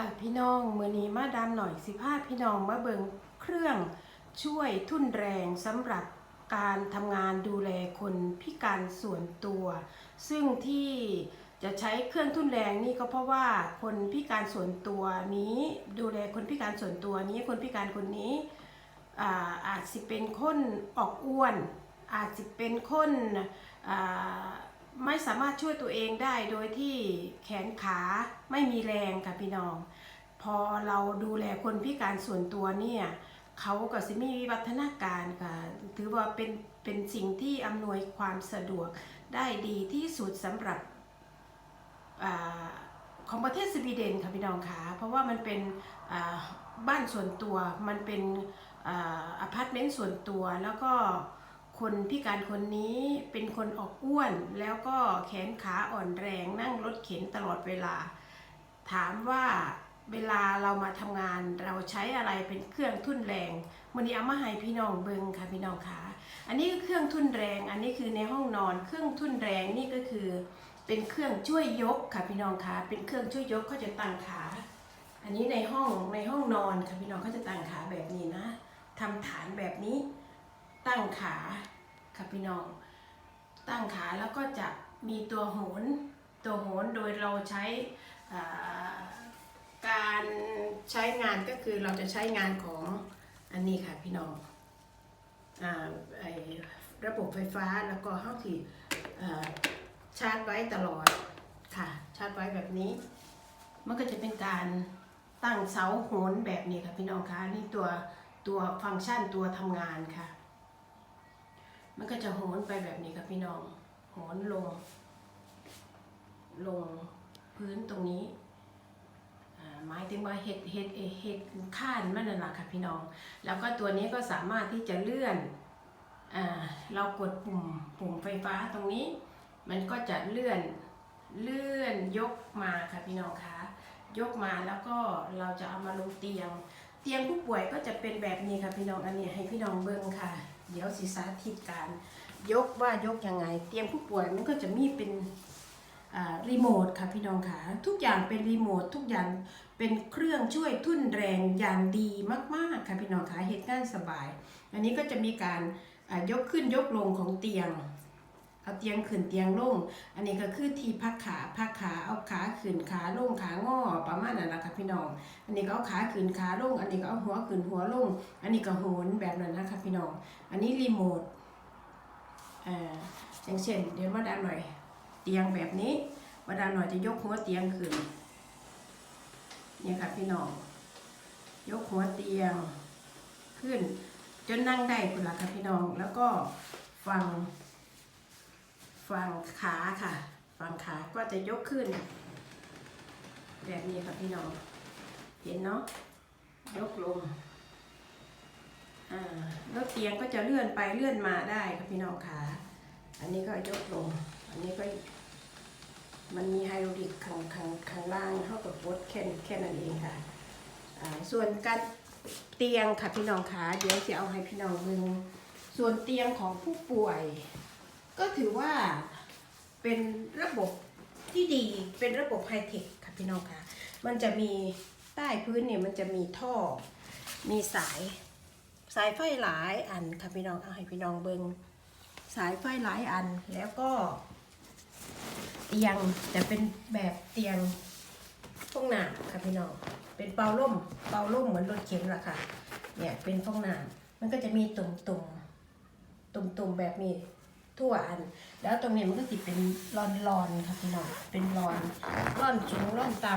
ค่ะพี่น้องมือนี้มาดามหน่อยสิพาพี่น้องมาเบิงเครื่องช่วยทุ่นแรงสำหรับการทำงานดูแลคนพิการส่วนตัว ซึ่งที่จะใช้เครื่องทุ่นแรงนี่ก็เพราะว่าคนพิการส่วนตัวนี้ ดูแลคนพิการส่วนตัวนี้คนพิการคนนี้อาอาจสิเป็นคนออกอ้วน อาจจะเป็นคนอ่า ไม่สามารถช่วยตัวเองได้โดยที่แขนขาไม่มีแรงค่ะพี่น้อง พอเราดูแลคนพิการส่วนตัวเนี่ยเขาก็สิมีวิวัฒนาการค่ะถือว่าเป็นเป็นสิ่งที่อำนวยความสะดวกได้ดีที่สุดสำหรับอของประเทศสวีเดนค่ะพี่น้องค่ะเพราะว่ามันเป็นบ้านส่วนตัวมันเป็นอาอพาร์ตเมนต์ส่วนตัวแล้วก็ คนพิการคนนี้เป็นคนออกอ้วน แล้วก็แขนขาอ่อนแรงนั่งรถเข็นตลอดเวลา ถามว่าเวลาเรามาทำงานเราใช้อะไรเป็นเครื่องทุ่นแรงวันนี้เอามาให้พี่น้องเบิงค่ะพี่น้องคะอันนี้คือเครื่องทุ่นแรง อันนี้คือในห้องนอน เครื่องทุ่นแรงนี่ก็คือ เป็นเครื่องช่วยยกค่ะพี่น้องคะเป็นเครื่องช่วยยกเขาจะตั้งขา อันนี้ในห้องในห้องนอนค่ะพี่น้องเขาจะตั้งขาแบบนี้นะทำฐานแบบนี้ ตั้งขาค่ะพี่น้อง ตั้งขาแล้วก็จะมีตัวโหน ตัวโหนโดยเราใช้การใช้งานก็คือเราจะใช้งานของอันนี้ค่ะพี่น้องอระบบไฟฟ้าแล้วก็เข้าที่ชาร์จไว้ตลอดค่ะชาร์จไว้แบบนี้ มันก็จะเป็นการตั้งเสาโหนแบบนี้ค่ะพี่น้องคะนี่ตัวตัวฟังก์ชันตัวทำงานค่ะ มันก็จะโหนไปแบบนี้ค่ะพี่น้องโหนลง ลงพื้นตรงนี้อ่าหมายถึงว่าเห็ดเห็ดเห็ดข้านมันนั่นแหละค่ะพี่น้อง แล้วก็ตัวนี้ก็สามารถที่จะเลื่อนอเรากดปุ่มปุ่มไฟฟ้าตรงนี้ มันก็จะเลื่อนเลื่อนยกมาค่ะพี่น้องคะยกมาแล้วก็เราจะเอามาลงเตียง เตียงผู้ป่วยก็จะเป็นแบบนี้ค่ะพี่น้องอันนี้ให้พี่น้องเบิ่งค่ะ เดี๋ยวสิสาธิตการ ยกว่ายกยังไง เตียงผู้ป่วยมันก็จะมีเป็นอ่ารีโมทค่ะพี่น้องค่ะทุกอย่างเป็นรีโมททุกอย่างเป็นเครื่องช่วยทุ่นแรงอย่างดีมากๆค่ะพี่น้องค่ะเหตุงานสบาย อันนี้ก็จะมีการอ่ายกขึ้นยกลงของเตียงเอาเตียงขึ้นเตียงลง อันนี้ก็คือที่พักขาพักขาเอาขา ขึ้นขาลงขางอประมาณนั้นแหละคะพี่น้อง อันนี้ก็เอาขาขึ้นขาลง อันนี้ก็เอาหัวขึ้นหัวลง อันนี้ก็โหนแบบนั้นนะคะพี่น้อง อันนี้รีโมทอ่าอย่างเช่น เดี๋ยวมาดามหน่อย เตียงแบบนี้มาดามหน่อยจะยกหัวเตียงขึ้นเนี่ยค่ะพี่น้อง ยกหัวเตียงขึ้นจนนั่งได้คุณล่ะค่ะพี่น้อง แล้วก็ฟังฝั่งขาค่ะ ฝั่งขาก็จะยกขึ้น แบบนี้ค่ะพี่น้อง เห็นเนาะ ยกลง อ่า แล้วเตียงก็จะเลื่อนไปเลื่อนมาได้ค่ะพี่น้องขาอันนี้ก็ยกลง อันนี้ก็ มันมีไฮดรอลิกข้างข้างข้างล่างเท่ากับปลดแค่แค่นั้นเองค่ะ อ่า ส่วนการเตียงค่ะพี่น้องขาเดี๋ยวจะเอาให้พี่น้องดูส่วนเตียงของผู้ป่วย ก็ถือว่าเป็นระบบที่ดี เป็นระบบไฮเทค พี่น้องค่ะ มันจะมีใต้พื้นเนี่ยมันจะมีท่อ มีสาย สายไฟหลายอันค่ะพี่น้องเอาให้พี่น้องเบิงสายไฟหลายอันแล้วก็ เตียงจะเป็นแบบเตียงห้องน้ำค่ะพี่น้องเป็นเปาล่มเปาล่มเหมือนรถเข็นล่ะค่ะเนี่ยเป็นห้องน้ำมันก็จะมีตุ่มตุ่มตุ่มตุ่มๆแบบนี้ ทั่วอัน แล้วตรงนี้มันก็ติดเป็นรอนรอนๆค่ะพี่น้องเป็นรอนร่อนสูงร่อนต่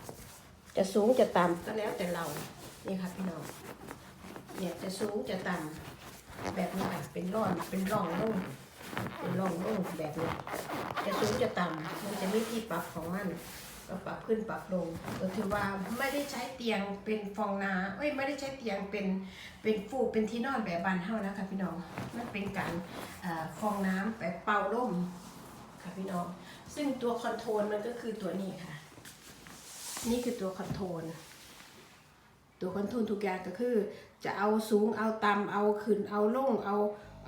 ำจะสูงจะต่ำก็แล้วแต่เรานี่ค่ะพี่น้องเนี่ยจะสูงจะต่ำแบบนี้ค่ะเป็นร่อนเป็นร่องลุ่มเป็นร่องลุ่มแบบนี้จะสูงจะต่ำมันจะมีที่ปรับของมัน ก็ปรับขึ้นปรับลงก็ถือว่าไม่ได้ใช้เตียงเป็นฟองน้ำเอ้ยไม่ได้ใช้เตียงเป็นเป็นฟูกเป็นที่นอนแบบบานเฮานะคะพี่น้องมันเป็นการอฟองน้ำแบบเป่าล่มค่ะพี่น้อง ซึ่งตัวคอนโทรลมันก็คือตัวนี้ค่ะ นี่คือตัวคอนโทรลตัวคอนโทรลทุกอย่างก็คือ จะเอาสูงเอาต่ำเอาขึ้นเอาลงเอา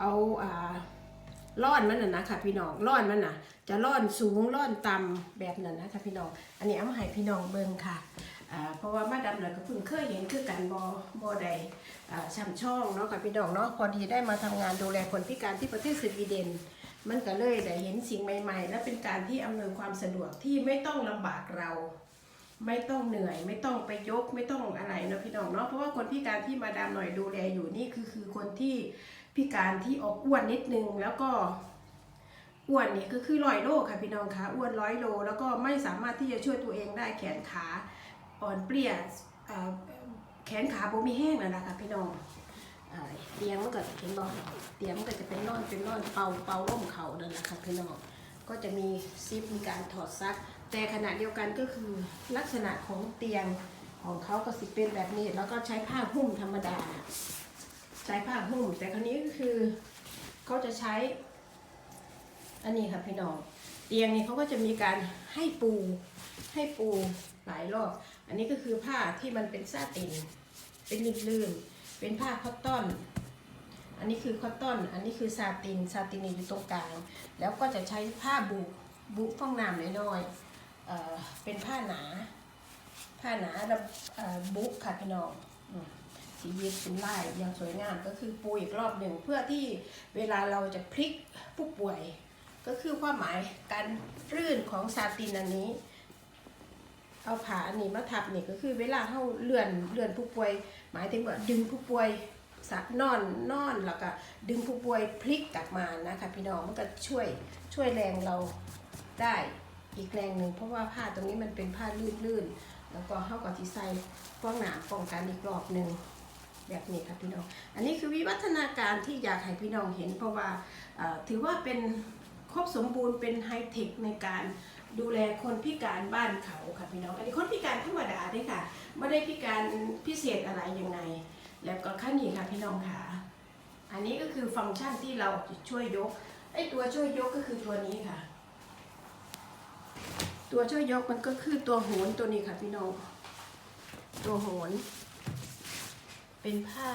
เอาอ่า ร่อนมันน่ะนะค่ะพี่น้องร่อนมันน่ะ จะร่อนสูงร่อนต่ำแบบนั้นนะคะพี่น้อง อันนี้เอามาให้พี่น้องเบิ่งค่ะเพราะว่ามาดามหน่อยก็เพิ่งเคยเห็นคือกันบอบอใดช่ำช่องเนาะค่ะพี่น้องเนาะพอดีได้มาทำงานดูแลคนพิการที่ประเทศสวีเดน มันก็เลยได้เห็นสิ่งใหม่ ๆ และเป็นการที่อำนวยความสะดวกที่ไม่ต้องลำบากเรา ไม่ต้องเหนื่อย ไม่ต้องไปยกไม่ต้องอะไรเนาะพี่น้องเนาะเพราะว่าคนพิการที่มาดามหน่อยดูแลอยู่นี่คือคือคนที่ พิการที่ออกอ้วนนิดนึงแล้วก็อ้วนนี่ก็คือร้อยโลค่ะพี่น้องคะอ้วนร้อยโล แล้วก็ไม่สามารถที่จะช่วยตัวเองได้แขนขาอ่อนเปรี้ยแขนขาโบมีแห้งนั่นแหละค่ะพี่น้องเตียงมันก็เห็นบอกเตียงมันก็จะเป็นนอนเป็นนอนเป่าเป่าร่มเขานั่นแหละค่ะพี่น้องก็จะมีซิปมีการถอดซัก แต่ขณะเดียวกันก็คือลักษณะของเตียงของเขาก็สิเป็นแบบนี้ แล้วก็ใช้ผ้าหุ้มธรรมดา ใช้ผ้าหุ้ม แต่คราวนี้ก็คือเขาจะใช้ อันนี้ค่ะพี่น้อง เตียงนี้เขาก็จะมีการให้ปูให้ปูหลายรอบ อันนี้ก็คือผ้าที่มันเป็นซาติน เป็นลื่นๆเป็นผ้าคอตตอน อันนี้คือคอตตอน อันนี้คือซาติน ซาตินอยู่ตรงกลาง แล้วก็จะใช้ผ้าบุบุฟองน้ำน้อยๆเเป็นผ้าหนา ผ้าหนาระเอ่อบุค่ะพี่น้อง สีเย็บเป็นลายอย่างสวยงามก็คือปูอีกรอบหนึ่งเพื่อที่เวลาเราจะพลิกผู้ป่วย ก็คือความหมายการรื่นของซาตินอันนี้ เอาผาอันนี้มาทับนี่ก็คือเวลาเขาเลื่อนเลื่อนผู้ป่วย หมายถึงว่าดึงผู้ป่วยสะนอนนอนแล้วก็ดึงผู้ป่วยพลิกกลับมานะคะพี่น้องมันก็ช่วยช่วยแรงเราได้อีกแรงหนึ่งเพราะว่าผ้าตรงนี้มันเป็นผ้าลื่นๆแล้วก็เข้ากับที่ใส่ป้องหนามป้องกันอีกรอบหนึ่ง แบบนี้ค่ะพี่น้อง อันนี้คือวิวัฒนาการที่อยากให้พี่น้องเห็น เพราะว่าถือว่าเป็นครบสมบูรณ์เป็นไฮเทคในการดูแลคนพิการบ้านเขาค่ะพี่น้อง อันนี้คนพิการธรรมดาด้วยค่ะไม่ได้พิการพิเศษอะไรยังไง แล้วก็ขั้นนี้ค่ะพี่น้องค่ะอันนี้ก็คือฟังก์ชันที่เราช่วยยกไอ้ตัวช่วยยกก็คือตัวนี้ค่ะ ตัวช่วยยกมันก็คือตัวโหนตัวนี้ค่ะพี่น้อง ตัวโหน เป็นผ้า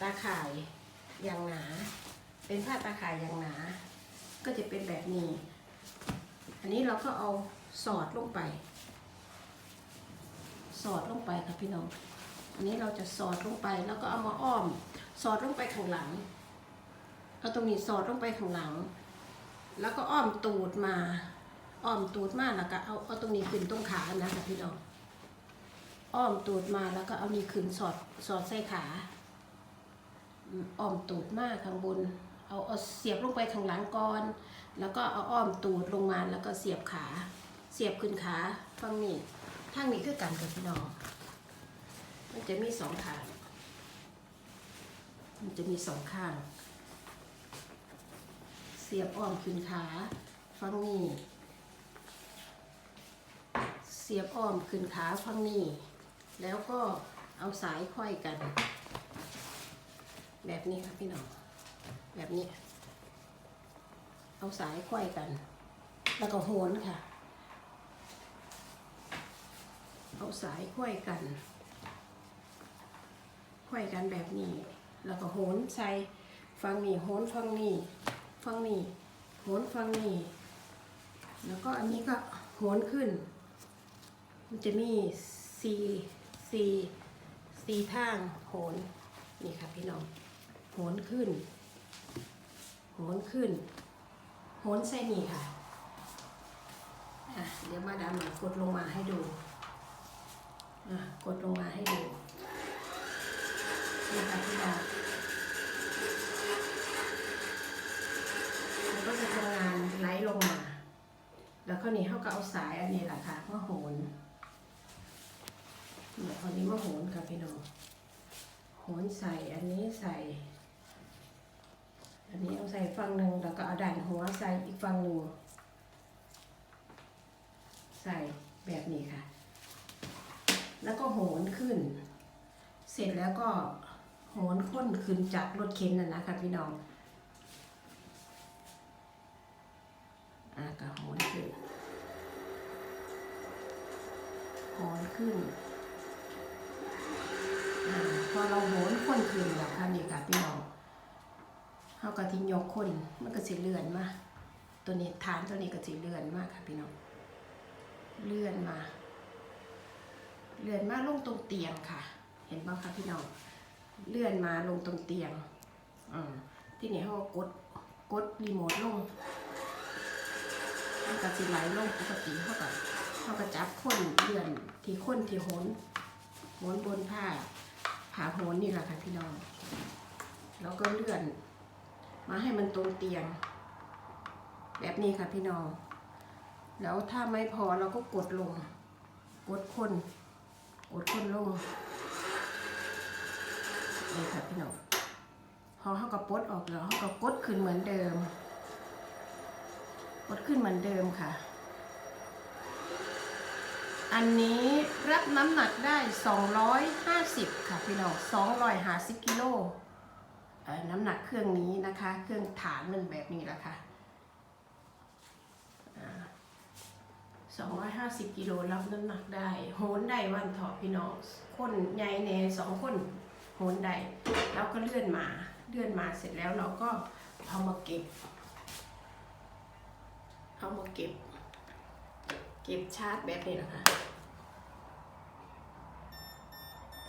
ตาข่ายอย่างหนา เป็นผ้าตาข่ายอย่างหนา ก็จะเป็นแบบนี้ อันนี้เราก็เอาสอดลงไป สอดลงไปค่ะพี่น้อง อันนี้เราจะสอดลงไปแล้วก็เอามาอ้อม สอดลงไปข้างหลัง เอาตรงนี้สอดลงไปข้างหลัง แล้วก็อ้อมตูดมา อ้อมตูดมาแล้วก็เอาเอาตรงนี้ขึ้นตรงขานะคะพี่น้อง อ้อมตูดมาแล้วก็เอานี้ขึ้นสอดสอดใส่ขาอ้อมตูดมากข้างบน เอาเอาเสียบลงไปข้างหลังก่อน แล้วก็เอาอ้อมตูดลงมาแล้วก็เสียบขา เสียบขึ้นขาฝั่งนี้ทางนี้คือกันกับพี่น้องมันจะมีสองทางมันจะมีสองข้าง เสียบอ้อมขึ้นขาฝั่งนี้เสียบอ้อมขึ้นขาฝั่งนี้ แล้วก็เอาสายค่อยกัน แบบนี้ครับพี่น้อง แบบนี้ เอาสายควายกัน แล้วก็โหนค่ะ เอาสายควายกันควายกันแบบนี้ แล้วก็โหนใส่ฟังนี้โหนฟังนี้ฟังนี้โหนฟังนี้แล้วก็อันนี้ก็โหนขึ้น มันจะมีสี่ สี่สี่ทางโหนนี่ค่ะพี่น้องโหนขึ้นโหนขึ้นโหนใส่นี่ค่ะะเดี๋ยวมาดามกดลงมาให้ดูอะกดลงมาให้ดูนี่ค่ะพี่น้องมันก็จะทำงานไหลลงมา แล้วก็นี่เขาก็เอาสายอันนี้แหละค่ะมาโหน เนี่ยเอานี้มาโหนค่ะพี่น้องโหนใส่อันนี้ใส่ อันนี้เอาใส่ฝั่งหนึ่งแล้วก็เอาด่านหัวใส่อีกฝั่งหนึ่งใส่แบบนี้ค่ะ แล้วก็โหนขึ้น เสร็จแล้วก็โหนค้นขึ้นจากรถเข็นน่ะนะคะพี่น้องอะก็โหนขึ้นโหนขึ้น พอเราโหนคนขึ้นแล้วค่ะนี่ค่ะพี่น้องเฮาก็ทิ้งยกคนมันก็สิเลื่อนมาตัวนี้ฐานตัวนี้ก็สิเลื่อนมากค่ะพี่น้องเลื่อนมา เลื่อนมาลงตรงเตียงค่ะ เห็นป่ะคะพี่น้องเลื่อนมาลงตรงเตียงอที่นี่เขาก็กดกดรีโมทลงมันก็สิไหลลงปกติเขาก็เขาก็จับคนเลื่อนที่คนที่โหนโหนบนผ้า ผาโหนนี่แหละค่ะพี่น้อง แล้วก็เลื่อน มาให้มันตรงเตียง แบบนี้ค่ะพี่น้อง แล้วถ้าไม่พอเราก็กดลง กดคน กดคนลงนี่ค่ะพี่น้อง พอเขาก็ปดออกแล้วเขาก็กดขึ้นเหมือนเดิม กดขึ้นเหมือนเดิมค่ะ อันนี้รับน้ำหนักได้ 250 ค่ะพี่น้อง250กิโลน้ำหนักเครื่องนี้นะคะ เครื่องฐานมันแบบนี้แหละค่ะอ่า250กิโลรับน้ำหนักได้ โหนได้วันถอพี่น้องคนใหญ่เนสองคนโหนได้แล้วก็เลื่อนมาเลื่อนมาเสร็จแล้วเราก็เอามาเก็บ เอามาเก็บ เก็บชาร์จแบบนี้นะคะ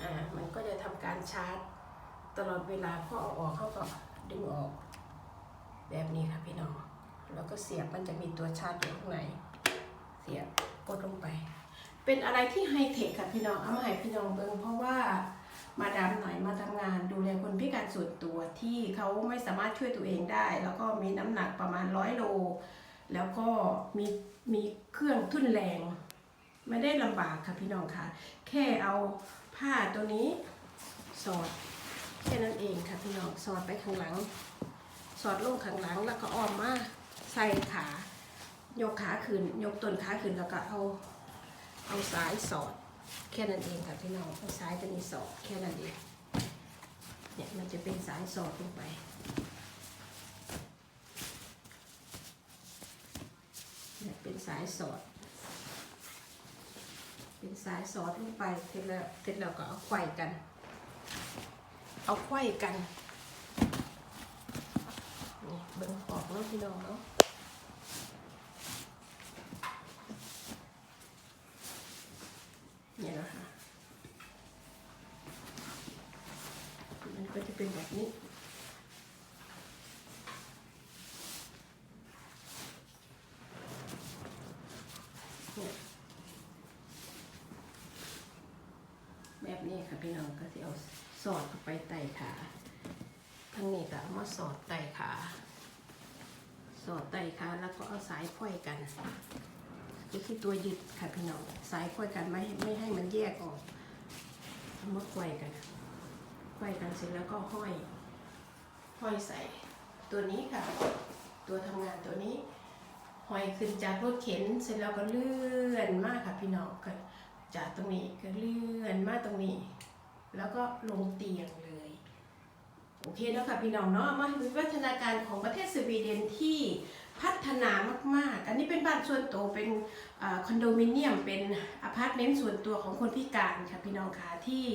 อ่า มันก็จะทำการชาร์จ ตลอดเวลาพอเอาออกเขาก็ดึงออก แบบนี้ค่ะพี่น้อง แล้วก็เสียบมันจะมีตัวชาร์จอยู่ข้างใน เสียบกดลงไป เป็นอะไรที่ไฮเทคค่ะพี่น้อง เอามาให้พี่น้องเบิ่งเพราะว่ามาดามหน่อยมาทำงานดูแลคนพิการส่วนตัวที่เขาไม่สามารถช่วยตัวเองได้ แล้วก็มีน้ำหนักประมาณร้อยโล แล้วก็มีมีเครื่องทุ่นแรง ไม่ได้ลำบากค่ะพี่น้องค่ะ แค่เอาผ้าตัวนี้สอดแค่นั้นเองค่ะพี่น้องสอดไปข้างหลัง สอดลงข้างหลังแล้วก็อ้อมมาใส่ขายกขาขึ้นยกต้นขาขึ้นแล้วก็เอาเอาสายสอดแค่นั้นเองค่ะพี่น้องเอาสายตัวนี้สอดแค่นั้นเองเนี่ยมันจะเป็นสายสอดลงไป เนี่ยเป็น สายสอด เป็นสายสอดลงไปเสร็จแล้วเสร็จแล้วก็เอาไขว้กัน เอาไขว้กันนี่เบิ่งออกเนาะพี่น้องเนาะเนี่ยนะคะมันก็จะเป็นแบบนี้ เนี่ย แบบนี้ค่ะพี่น้องก็จะเอาสอดเข้าไปไต่ขาทั้งนี้ก็เอามาสอดไต่ขาสอดไต่ขาแล้วก็เอาสายค่อยกันก็คือตัวยึดค่ะพี่น้องสายค่อยกันไม่ให้ไม่ให้มันแยกออกเอามาค่อยกันค่อยกันเสร็จแล้วก็ห้อยห้อยใส่ตัวนี้ค่ะ ตัวทำงานตัวนี้ห้อยขึ้นจากรถเข็นเสร็จแล้วก็เลื่อนมากค่ะพี่น้องก็ จากตรงนี้ก็เลื่อนมาตรงนี้ แล้วก็ลงเตียงเลย โอเคแล้วค่ะพี่น้องเนาะมาวิวัฒนาการของประเทศสวีเดนที่พัฒนามากๆ อันนี้เป็นบ้านส่วนตัวเป็นอคอนโดมิเนียม เป็นอพาร์ตเมนต์ส่วนตัวของคนพิการค่ะพี่น้องค่ะที่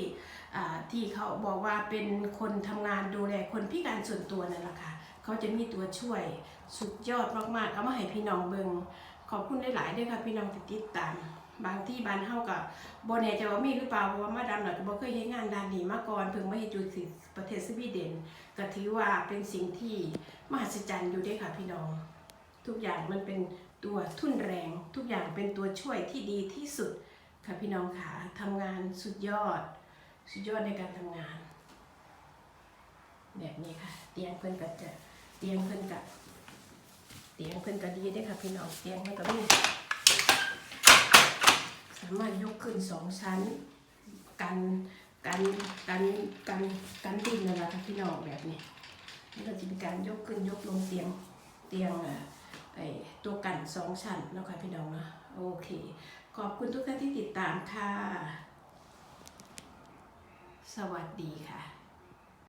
ที่เขาบอกว่าเป็นคนทำงานดูแลคนพิการส่วนตัวนั่นแหละค่ะ เขาจะมีตัวช่วยสุดยอดมากๆ เอามาให้พี่น้องเบิง ขอบคุณหลายๆด้วยค่ะพี่น้องที่ติดตาม บางที่บ้านเฮากับบ่แน่ใจว่ามีหรือเปล่าเพราะว่ามาดามหน่อยก็บ่เคยเฮ็ดงานด้านนี้มาก่อนเพิ่งมาเฮ็ดอยู่ที่ประเทศสวีเดนก็ถือว่าเป็นสิ่งที่มหัศจรรย์อยู่ด้วยค่ะพี่น้อง ทุกอย่างมันเป็นตัวทุ่นแรง ทุกอย่างเป็นตัวช่วยที่ดีที่สุดค่ะพี่น้องค่ะทำงานสุดยอด สุดยอดในการทำงาน แบบนี้ค่ะ เตียงเพิ่นก็จะเตียงเพิ่นก็เตียงเพิ่นก็ดีได้ค่ะพี่น้องเตียงเพิ่นก็มีสามารถยกขึ้นสองชั้นกันกันกันกันกันดินนั่นะคะพี่น้องแบบนี้นี่ก็จะมีการยกขึ้นยกลงเตียงเตียงอะไอตัวกันสองชั้นแล้วค่ะพี่น้องนะโอเค ขอบคุณทุกท่านที่ติดตามค่ะ สวัสดีค่ะ